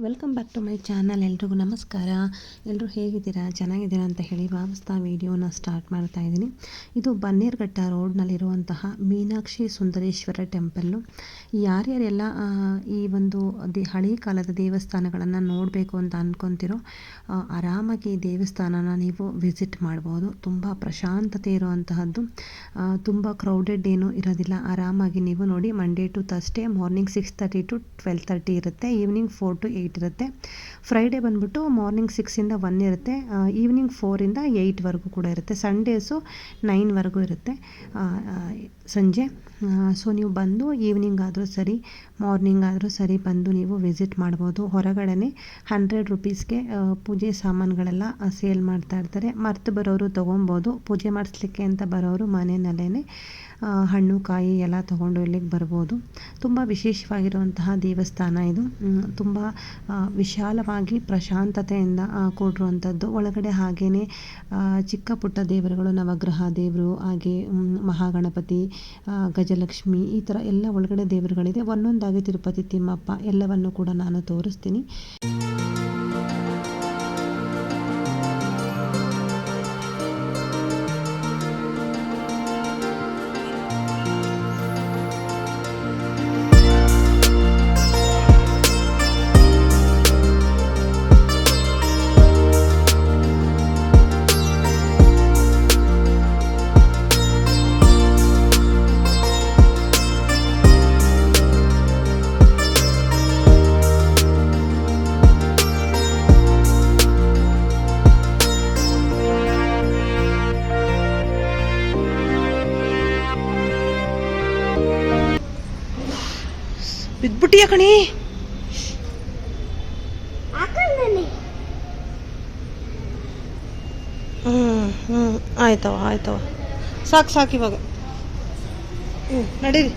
Welcome back to my channel ಎಲ್ರಿಗೂ ನಮಸ್ಕಾರ. ಎಲ್ಲರೂ ಹೇಗಿದ್ದೀರಾ? ಚೆನ್ನಾಗಿದ್ದೀರಾ ಅಂತ ಹೇಳಿ ಭಾವಿಸ್ತಾ ವಿಡಿಯೋನ ಸ್ಟಾರ್ಟ್ ಮಾಡ್ತಾ ಇದ್ದೀನಿ. ಇದು ಬನ್ನೇರ್ಘಟ್ಟ ರೋಡ್ನಲ್ಲಿರುವಂತಹ ಮೀನಾಕ್ಷಿ ಸುಂದರೇಶ್ವರ ಟೆಂಪಲ್ಲು ಯಾರ್ಯಾರೆಲ್ಲ ಈ ಒಂದು ದಿ, ಹಳೆ ಕಾಲದ ದೇವಸ್ಥಾನಗಳನ್ನು ನೋಡಬೇಕು ಅಂತ ಅಂದ್ಕೊತಿರೋ ಆರಾಮಾಗಿ ಈ ದೇವಸ್ಥಾನನ ನೀವು ವಿಸಿಟ್ ಮಾಡ್ಬೋದು. ತುಂಬ ಪ್ರಶಾಂತತೆ ಇರುವಂತಹದ್ದು. ತುಂಬ ಕ್ರೌಡೆಡ್ ಏನೂ ಇರೋದಿಲ್ಲ. ಆರಾಮಾಗಿ ನೀವು ನೋಡಿ Monday to Thursday morning six thirty to twelve thirty ಇರುತ್ತೆ. ಈವ್ನಿಂಗ್ ಫೋರ್ ಟು ಏಯ್ಟ್ ಇರುತ್ತೆ ಫ್ರೈಡೇ ಬಂದ್ಬಿಟ್ಟು ಮಾರ್ನಿಂಗ್ ಸಿಕ್ಸಿಂದ ಒನ್ ಇರುತ್ತೆ. ಈವ್ನಿಂಗ್ ಫೋರಿಂದ ಏಯ್ಟ್ವರೆಗೂ ಕೂಡ ಇರುತ್ತೆ. ಸಂಡೇಸು ನೈನ್ವರೆಗೂ ಇರುತ್ತೆ. ಸಂಜೆ. ಸೊ ನೀವು ಬಂದು ಈವ್ನಿಂಗ್ ಆದರೂ ಸರಿ ಮಾರ್ನಿಂಗ್ ಆದರೂ ಸರಿ ಬಂದು ನೀವು ವಿಸಿಟ್ ಮಾಡ್ಬೋದು. ಹೊರಗಡೆ ಹಂಡ್ರೆಡ್ ರುಪೀಸ್ಗೆ ಪೂಜೆ ಸಾಮಾನುಗಳೆಲ್ಲ ಸೇಲ್ ಮಾಡ್ತಾ ಇರ್ತಾರೆ. ಮರ್ತು ಬರೋರು ತೊಗೊಬೋದು. ಪೂಜೆ ಮಾಡಿಸ್ಲಿಕ್ಕೆ ಅಂತ ಬರೋರು ಮನೆಯಲ್ಲೇ ಹಣ್ಣು, ಕಾಯಿ ಎಲ್ಲ ತಗೊಂಡು ಇಲ್ಲಿಗೆ ಬರ್ಬೋದು. ತುಂಬ ವಿಶೇಷವಾಗಿರುವಂತಹ ದೇವಸ್ಥಾನ ಇದು. ತುಂಬ ವಿಶಾಲವಾಗಿ ಪ್ರಶಾಂತತೆಯಿಂದ ಕೂಡಿರುವಂಥದ್ದು. ಒಳಗಡೆ ಹಾಗೇ ಚಿಕ್ಕ ಪುಟ್ಟ ದೇವರುಗಳು, ನವಗ್ರಹ ದೇವರು, ಹಾಗೆ ಮಹಾಗಣಪತಿ ಗಜಲಕ್ಷ್ಮಿ, ಈ ಥರ ಎಲ್ಲ ಒಳಗಡೆ ದೇವರುಗಳಿದೆ. ಒಂದೊಂದಾಗಿ ತಿರುಪತಿ ತಿಮ್ಮಪ್ಪ ಎಲ್ಲವನ್ನು ಕೂಡ ನಾನು ತೋರಿಸ್ತೀನಿ. ಬಿದ್ಬಿಟ್ಟಿಯ ಕಣಿ? ಹ್ಞೂ ಹ್ಞೂ ಆಯ್ತವ ಆಯ್ತವ ಸಾಕು ಸಾಕು ಇವಾಗ. ಹ್ಞೂ ನಡೀರಿ.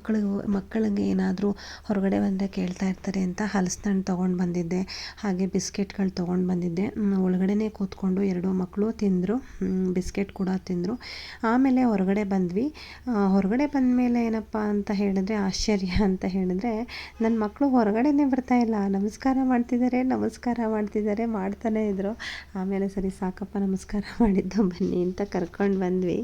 ಹಾಗೆಯೇ ಮಕ್ಕಳು, ಮಕ್ಕಳಿಗೆ ಏನಾದರೂ ಹೊರಗಡೆ ಬಂದರೆ ಕೇಳ್ತಾ ಇರ್ತಾರೆ ಅಂತ ಹಲಸಿನಣ್ಣು ತೊಗೊಂಡು ಬಂದಿದ್ದೆ. ಹಾಗೆ ಬಿಸ್ಕೆಟ್ಗಳು ತೊಗೊಂಡು ಬಂದಿದ್ದೆ. ಒಳಗಡೆ ಒಳಗಡೆನೇ ಕೂತ್ಕೊಂಡು ಎರಡು ಮಕ್ಕಳು ತಿಂದರು. ಬಿಸ್ಕೆಟ್ ಕೂಡ ತಿಂದರು. ಆಮೇಲೆ ಹೊರಗಡೆ ಬಂದ್ವಿ. ಹೊರಗಡೆ ಬಂದ ಮೇಲೆ ಏನಪ್ಪ ಅಂತ ಹೇಳಿದ್ರೆ, ಆಶ್ಚರ್ಯ ಅಂತ ಹೇಳಿದ್ರೆ ನನ್ನ ಮಕ್ಕಳು ಹೊರಗಡೆನೇ ಬರ್ತಾ ಇಲ್ಲ. ನಮಸ್ಕಾರ ಮಾಡ್ತಿದ್ದಾರೆ ನಮಸ್ಕಾರ ಮಾಡ್ತಿದ್ದಾರೆ, ಮಾಡ್ತಾನೇ ಇದ್ರು. ಆಮೇಲೆ ಸರಿ, ಸಾಕಪ್ಪ, ನಮಸ್ಕಾರ ಮಾಡಿದ್ದು ಬನ್ನಿ ಅಂತ ಕರ್ಕೊಂಡು ಬಂದ್ವಿ.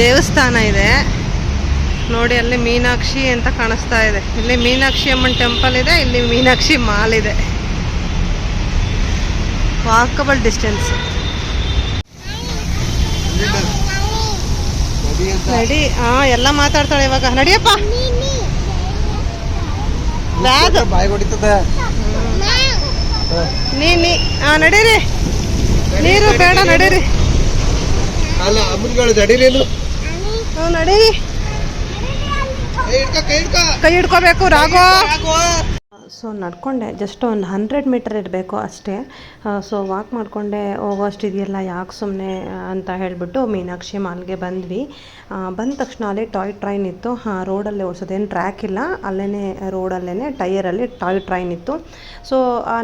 ದೇವಸ್ಥಾನ ಇದೆ. ನೋಡಿ, ಅಲ್ಲಿ ಮೀನಾಕ್ಷಿ ಅಂತ ಕಾಣಿಸ್ತಾ ಇದೆ. ಇಲ್ಲಿ ಮೀನಾಕ್ಷಿ ಅಮ್ಮನ ಟೆಂಪಲ್ ಇದೆ, ಇಲ್ಲಿ ಮೀನಾಕ್ಷಿ ಮಾಲ್ ಇದೆ. ವಾಕಬಲ್ ಡಿಸ್ಟೆನ್ಸ್ ನಡಿ ಹಾ ಎಲ್ಲ ಮಾತಾಡ್ತಾಳೆ ಇವಾಗ. ನಡಿಯಪ್ಪ. ನೀ ನೀ ಹಾ ನಡೀರಿ. ನೀರು ಬೇಡ, ನಡೀರಿ. ಅಲ್ಲ ಅಮ್ಮನ್ಗಳು ನಡೀಲೇನು ಹ್ಞೂ ನಡೀರಿ. ಕೈ ಹಿಡ್ಕ ಕೈ ಹಿಡ್ಕೋಬೇಕು ರಾಘವ. ಸೊ ನಡ್ಕೊಂಡೆ. ಜಸ್ಟ್ ಒಂದು ಹಂಡ್ರೆಡ್ ಮೀಟರ್ ಇರಬೇಕು ಅಷ್ಟೇ. ಸೊ ವಾಕ್ ಮಾಡಿಕೊಂಡೆ. ಹೋಗೋಷ್ಟು ಇದೆಯಲ್ಲ, ಯಾಕೆ ಸುಮ್ಮನೆ ಅಂತ ಹೇಳಿಬಿಟ್ಟು ಮೀನಾಕ್ಷಿ ಮಾಲ್ಗೆ ಬಂದ್ವಿ. ಬಂದ ತಕ್ಷಣ ಅಲ್ಲಿ ಟಾಯ್ ಟ್ರೈನ್ ಇತ್ತು. ಹಾಂ ರೋಡಲ್ಲೇ ಓಡಿಸೋದೇನು ಟ್ರ್ಯಾಕ್ ಇಲ್ಲ. ಅಲ್ಲೇ ರೋಡಲ್ಲೇ ಟೈಯರಲ್ಲಿ ಟಾಯ್ ಟ್ರೈನ್ ಇತ್ತು. ಸೊ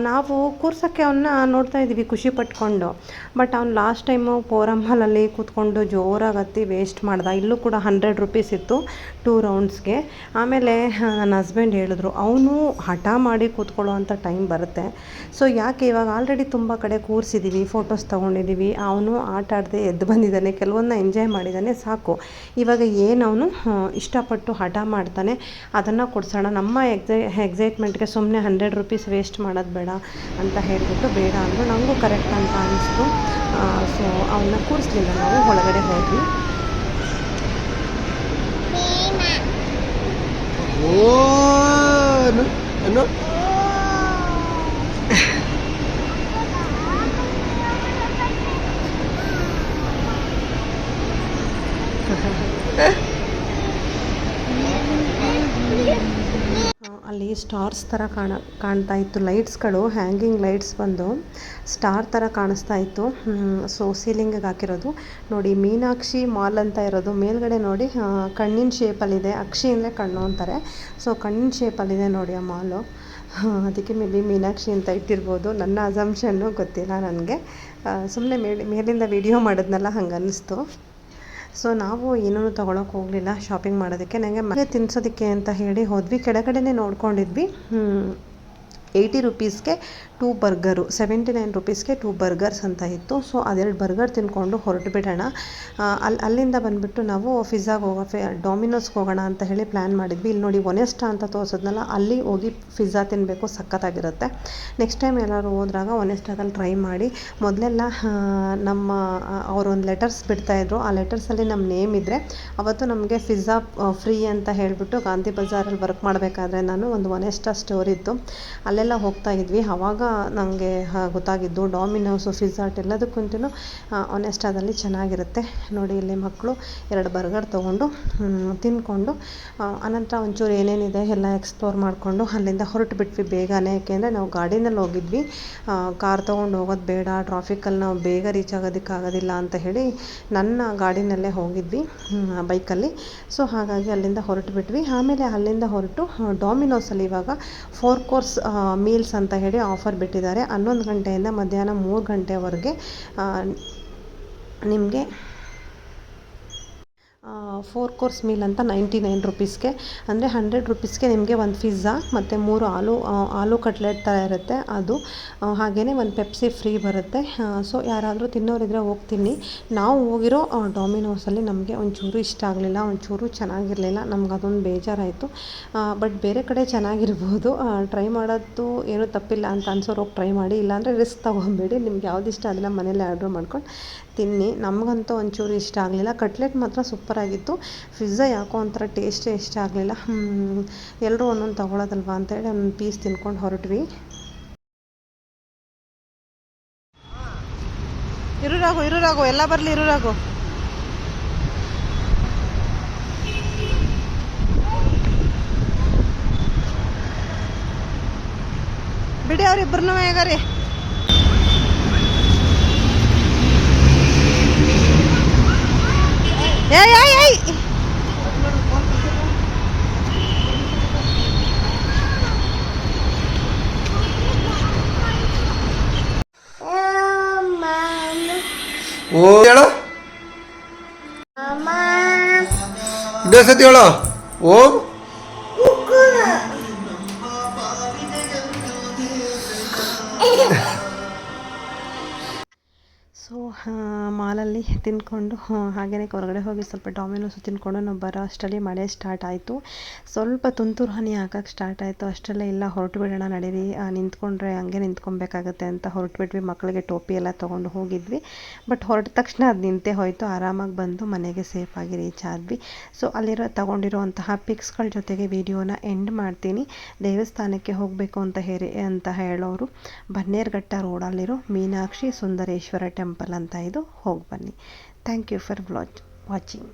ನಾವು ಕೂರ್ಸೋಕ್ಕೆ ಅವನ್ನ ನೋಡ್ತಾ ಇದ್ದೀವಿ ಖುಷಿ ಪಟ್ಕೊಂಡು. ಬಟ್ ಅವ್ನು ಲಾಸ್ಟ್ ಟೈಮು ಪೋರಮ್ಮಲಲ್ಲಿ ಕೂತ್ಕೊಂಡು ಜೋರಾಗಿ ಹತ್ತಿ ವೇಸ್ಟ್ ಮಾಡ್ದ. ಇಲ್ಲೂ ಕೂಡ ಹಂಡ್ರೆಡ್ ರುಪೀಸ್ ಇತ್ತು ಟೂ ರೌಂಡ್ಸ್ಗೆ ಆಮೇಲೆ ನನ್ನ ಹಸ್ಬೆಂಡ್ ಹೇಳಿದ್ರು, ಅವನು ಹಠ ಮಾಡಿ ಕೂತ್ಕೊಳ್ಳೋ ಅಂಥ ಟೈಮ್ ಬರುತ್ತೆ. ಸೊ ಯಾಕೆ ಇವಾಗ ಆಲ್ರೆಡಿ ತುಂಬ ಕಡೆ ಕೂರಿಸಿದ್ದೀವಿ ಫೋಟೋಸ್ ತೊಗೊಂಡಿದ್ದೀವಿ ಅವನು ಆಟ ಆಡದೆ ಎದ್ದು ಬಂದಿದ್ದಾನೆ ಕೆಲವೊಂದನ್ನ ಎಂಜಾಯ್ ಮಾಡಿದ್ದಾನೆ ಸಾಕು. ಇವಾಗ ಏನು ಅವನು ಇಷ್ಟಪಟ್ಟು ಹಠ ಮಾಡ್ತಾನೆ, ಅದನ್ನು ಕೊಡ್ಸೋಣ, ನಮ್ಮ ಎಕ್ಸೈ ಎಕ್ಸೈಟ್ಮೆಂಟ್ಗೆ ಸುಮ್ಮನೆ ಹಂಡ್ರೆಡ್ ರುಪೀಸ್ ವೇಸ್ಟ್ ಮಾಡೋದು ಬೇಡ ಅಂತ ಹೇಳಿಬಿಟ್ಟು ಬೇಡ ಅಂದರು ನನಗೂ ಕರೆಕ್ಟ್ ಅಂತ ಅನಿಸ್ತು. ಸೊ ಅವನ್ನ ಕೂರಿಸ್ಲಿಲ್ಲ, ನಾವು ಒಳಗಡೆ ಹೋಗಿ ಓ não? ಅಲ್ಲಿ ಸ್ಟಾರ್ಸ್ ಥರ ಕಾಣ, ಕಾಣ್ತಾ ಇತ್ತು. ಲೈಟ್ಸ್ಗಳು ಹ್ಯಾಂಗಿಂಗ್ ಲೈಟ್ಸ್ ಬಂದು ಸ್ಟಾರ್ ಥರ ಕಾಣಿಸ್ತಾ ಇತ್ತು. ಸೊ ಸೀಲಿಂಗಿಗೆ ಹಾಕಿರೋದು. ನೋಡಿ, ಮೀನಾಕ್ಷಿ ಮಾಲ್ ಅಂತ ಇರೋದು. ಮೇಲ್ಗಡೆ ನೋಡಿ ಕಣ್ಣಿನ ಶೇಪಲ್ಲಿದೆ ಅಕ್ಷಿ ಅಂದರೆ ಕಣ್ಣು ಅಂತಾರೆ. ಸೊ ಕಣ್ಣಿನ ಶೇಪಲ್ಲಿದೆ ನೋಡಿ ಆ ಮಾಲು. ಅದಕ್ಕೆ ಮೇ ಬಿ ಮೀನಾಕ್ಷಿ ಅಂತ ಇಟ್ಟಿರ್ಬೋದು. ನನ್ನ ಅಸಂಪ್ಷನ್ನು ಗೊತ್ತಿಲ್ಲ ನನಗೆ. ಸುಮ್ಮನೆ ಮೇಲೆ, ಮೇಲಿಂದ ವಿಡಿಯೋ ಮಾಡಿದ್ನಲ್ಲ ಹಂಗೆ ಅನ್ನಿಸ್ತು ಸೊ ನಾವು ಏನೂ ತೊಗೊಳಕ್ಕೆ ಹೋಗಲಿಲ್ಲ ಶಾಪಿಂಗ್ ಮಾಡೋದಕ್ಕೆ. ನನಗೆ ಮನೆ ತಿನ್ಸೋದಕ್ಕೆ ಅಂತ ಹೇಳಿ ಹೋದ್ವಿ. ಕೆಳಗಡೆನೇ ನೋಡ್ಕೊಂಡಿದ್ವಿ. ಏಯ್ಟಿ ರುಪೀಸ್ಗೆ ಟೂ ಬರ್ಗರು ಸೆವೆಂಟಿ ನೈನ್ ರುಪೀಸ್ಗೆ ಟೂ ಬರ್ಗರ್ಸ್ ಅಂತ ಇತ್ತು. ಸೊ ಅದೆರಡು ಬರ್ಗರ್ ತಿನ್ಕೊಂಡು ಹೊರಟು ಬಿಡೋಣ ಅಲ್ಲಿ ಅಲ್ಲಿಂದ ಬಂದುಬಿಟ್ಟು ನಾವು ಫಿಝಾಗೆ ಹೋಗೋ, ಫೆ ಡೊಮಿನೋಸ್ಗೆ ಹೋಗೋಣ ಅಂತ ಹೇಳಿ ಪ್ಲ್ಯಾನ್ ಮಾಡಿದ್ವಿ. ಇಲ್ಲಿ ನೋಡಿ ಒನೆಸ್ಟಾ ಅಂತ ತೋರಿಸಿದ್ನಲ್ಲ, ಅಲ್ಲಿ ಹೋಗಿ ಫಿಝಾ ತಿನ್ನಬೇಕು ಸಖತ್ತಾಗಿರುತ್ತೆ. ನೆಕ್ಸ್ಟ್ ಟೈಮ್ ಎಲ್ಲರೂ ಹೋದ್ರಾಗ ಒನೆಸ್ಟಾದಲ್ಲಿ ಟ್ರೈ ಮಾಡಿ. ಮೊದಲೆಲ್ಲ ನಮ್ಮ ಅವರೊಂದು ಲೆಟರ್ಸ್ ಬಿಡ್ತಾಯಿದ್ರು ಆ ಲೆಟರ್ಸಲ್ಲಿ ನಮ್ಮ ನೇಮ್ ಇದ್ದರೆ ಅವತ್ತು ನಮಗೆ ಫಿಝಾ ಫ್ರೀ ಅಂತ ಹೇಳಿಬಿಟ್ಟು ಗಾಂಧಿ ಬಜಾರಲ್ಲಿ ವರ್ಕ್ ಮಾಡಬೇಕಾದ್ರೆ ನಾನು ಒಂದು ಒನೆಸ್ಟಾ ಸ್ಟೋರ್ ಇತ್ತು. ಅಲ್ಲೆಲ್ಲ ಹೋಗ್ತಾ ಇದ್ವಿ. ಆವಾಗ ನನಗೆ ಗೊತ್ತಾಗಿದ್ದು ಡಾಮಿನೋಸು ಫಿಝಾಟ್ ಎಲ್ಲದಕ್ಕಂತೂ ಒನೆಸ್ಟಾದಲ್ಲಿ ಚೆನ್ನಾಗಿರುತ್ತೆ. ನೋಡಿ ಇಲ್ಲಿ ಮಕ್ಕಳು ಎರಡು ಬರ್ಗರ್ ತೊಗೊಂಡು ತಿಂದ್ಕೊಂಡು ಅನಂತರ ಒಂಚೂರು ಏನೇನಿದೆ ಎಲ್ಲ ಎಕ್ಸ್ಪ್ಲೋರ್ ಮಾಡಿಕೊಂಡು ಅಲ್ಲಿಂದ ಹೊರಟು ಬಿಟ್ವಿ ಬೇಗನೆ. ಯಾಕೆಂದರೆ ನಾವು ಗಾಡಿನಲ್ಲಿ ಹೋಗಿದ್ವಿ. ಕಾರ್ ತೊಗೊಂಡು ಹೋಗೋದು ಬೇಡ ಟ್ರಾಫಿಕಲ್ಲಿ ನಾವು ಬೇಗ ರೀಚ್ ಆಗೋದಕ್ಕಾಗೋದಿಲ್ಲ ಅಂತ ಹೇಳಿ ನನ್ನ ಗಾಡಿನಲ್ಲೇ ಹೋಗಿದ್ವಿ ಬೈಕಲ್ಲಿ ಸೊ ಹಾಗಾಗಿ ಅಲ್ಲಿಂದ ಹೊರಟು ಬಿಟ್ವಿ ಆಮೇಲೆ ಅಲ್ಲಿಂದ ಹೊರಟು ಡಾಮಿನೋಸಲ್ಲಿ ಇವಾಗ ಫೋರ್ ಕೋರ್ಸ್ ಮೀಲ್ಸ್ ಅಂತ ಹೇಳಿ ಆಫರ್ ಬಿಟ್ಟಿದ್ದಾರೆ. ಹನ್ನೊಂದು ಗಂಟೆಯಿಂದ ಮಧ್ಯಾಹ್ನ ಮೂರು ಗಂಟೆವರೆಗೆ ನಿಮಗೆ ಫೋರ್ ಕೋರ್ಸ್ ಮೀಲ್ ಅಂತ ನೈಂಟಿ ನೈನ್ ರುಪೀಸ್ಗೆ ಅಂದರೆ ಹಂಡ್ರೆಡ್ ರುಪೀಸ್ಗೆ ನಿಮಗೆ ಒಂದು ಪಿಜ್ಜಾ ಮತ್ತು ಮೂರು ಆಲೂ ಆಲೂ ಕಟ್ಲೆಟ್ ಥರ ಇರುತ್ತೆ ಅದು. ಹಾಗೇ ಒಂದು ಪೆಪ್ಸಿ ಫ್ರೀ ಬರುತ್ತೆ. ಸೊ ಯಾರಾದರೂ ತಿನ್ನೋರಿದ್ರೆ ಹೋಗ್ತೀನಿ. ನಾವು ಹೋಗಿರೋ ಡಾಮಿನೋಸಲ್ಲಿ ನಮಗೆ ಒಂಚೂರು ಇಷ್ಟ ಆಗಲಿಲ್ಲ, ಒಂಚೂರು ಚೆನ್ನಾಗಿರಲಿಲ್ಲ, ನಮ್ಗೆ ಅದೊಂದು ಬೇಜಾರಾಯಿತು. ಬಟ್ ಬೇರೆ ಕಡೆ ಚೆನ್ನಾಗಿರ್ಬೋದು. ಟ್ರೈ ಮಾಡೋದು ಏನೂ ತಪ್ಪಿಲ್ಲ ಅಂತ ಅನ್ಸೋರು ಹೋಗಿ ಟ್ರೈ ಮಾಡಿ, ಇಲ್ಲಾಂದರೆ ರಿಸ್ಕ್ ತೊಗೊಬೇಡಿ. ನಿಮ್ಗೆ ಯಾವುದಿಷ್ಟ ಅದನ್ನ ಮನೇಲಿ ಆರ್ಡ್ರ್ ಮಾಡ್ಕೊಂಡು ತಿನ್ನಿ. ನಮಗಂತೂ ಒಂಚೂರು ಇಷ್ಟ ಆಗಲಿಲ್ಲ. ಕಟ್ಲೆಟ್ ಮಾತ್ರ ಸೂಪರಾಗಿತ್ತು ಪಿಜ್ಜಾ ಯಾಕೋ ಒಂಥರ ಟೇಸ್ಟೇ ಇಷ್ಟ ಆಗಲಿಲ್ಲ. ಎಲ್ಲರೂ ಒಂದೊಂದು ತೊಗೊಳೋದಲ್ವಾ ಅಂತೇಳಿ ಒಂದು ಪೀಸ್ ತಿನ್ಕೊಂಡು ಹೊರಟ್ವಿ. ಇರುರಾಗು ಇರುರಾಗು ಎಲ್ಲ ಬರಲಿ ಇರುರಾಗು ಬಿಡಿ ಅವ್ರಿಬ್ರು ಹೇಗಾರಿ ಏಯ್ ಏಯ್ ಏಯ್ ಓ ಹೇಳು ಇನ್ನೊಂದು ಸತಿ ಹೇಳು ಓಂ ಮಾಲಲ್ಲಿ ತಿಂದ್ಕೊಂಡು ಹಾಗೆಯೇ ಹೊರಗಡೆ ಹೋಗಿ ಸ್ವಲ್ಪ ಡಾಮಿನೋಸು ತಿಂದ್ಕೊಂಡು ನಾವು ಬರೋ ಅಷ್ಟರಲ್ಲಿ ಮಳೆ ಸ್ಟಾರ್ಟ್ ಆಯಿತು. ಸ್ವಲ್ಪ ತುಂತುರು ಹನಿ ಹಾಕಕ್ಕೆ ಸ್ಟಾರ್ಟ್ ಆಯಿತು. ಅಷ್ಟರಲ್ಲೇ ಇಲ್ಲ ಹೊರಟು ಬಿಡೋಣ ನಡೀರಿ ನಿಂತ್ಕೊಂಡ್ರೆ ಹಂಗೆ ನಿಂತ್ಕೊಬೇಕಾಗತ್ತೆ ಅಂತ ಹೊರಟು ಬಿಟ್ವಿ ಮಕ್ಕಳಿಗೆ ಟೋಪಿ ಎಲ್ಲ ತೊಗೊಂಡು ಹೋಗಿದ್ವಿ. ಬಟ್ ಹೊರಟ ತಕ್ಷಣ ಅದು ನಿಂತೇ ಹೋಯಿತು. ಆರಾಮಾಗಿ ಬಂದು ಮನೆಗೆ ಸೇಫಾಗಿ ರೀಚ್ ಆದ್ವಿ. ಸೊ ಅಲ್ಲಿರೋ, ತಗೊಂಡಿರುವಂತಹ ಪಿಕ್ಸ್ಗಳ ಜೊತೆಗೆ ವಿಡಿಯೋನ ಎಂಡ್ ಮಾಡ್ತೀನಿ. ದೇವಸ್ಥಾನಕ್ಕೆ ಹೋಗಬೇಕು ಅಂತ ಹೇರಿ ಅಂತ ಹೇಳೋರು. ಬನ್ನೇರ್ಘಟ್ಟ ರೋಡಲ್ಲಿರೋ ಮೀನಾಕ್ಷಿ ಸುಂದರೇಶ್ವರ ಟೆಂಪಲ್ ಅಂತ ಇದು ಹೋಗಿ ಬನ್ನಿ thank you for watch watching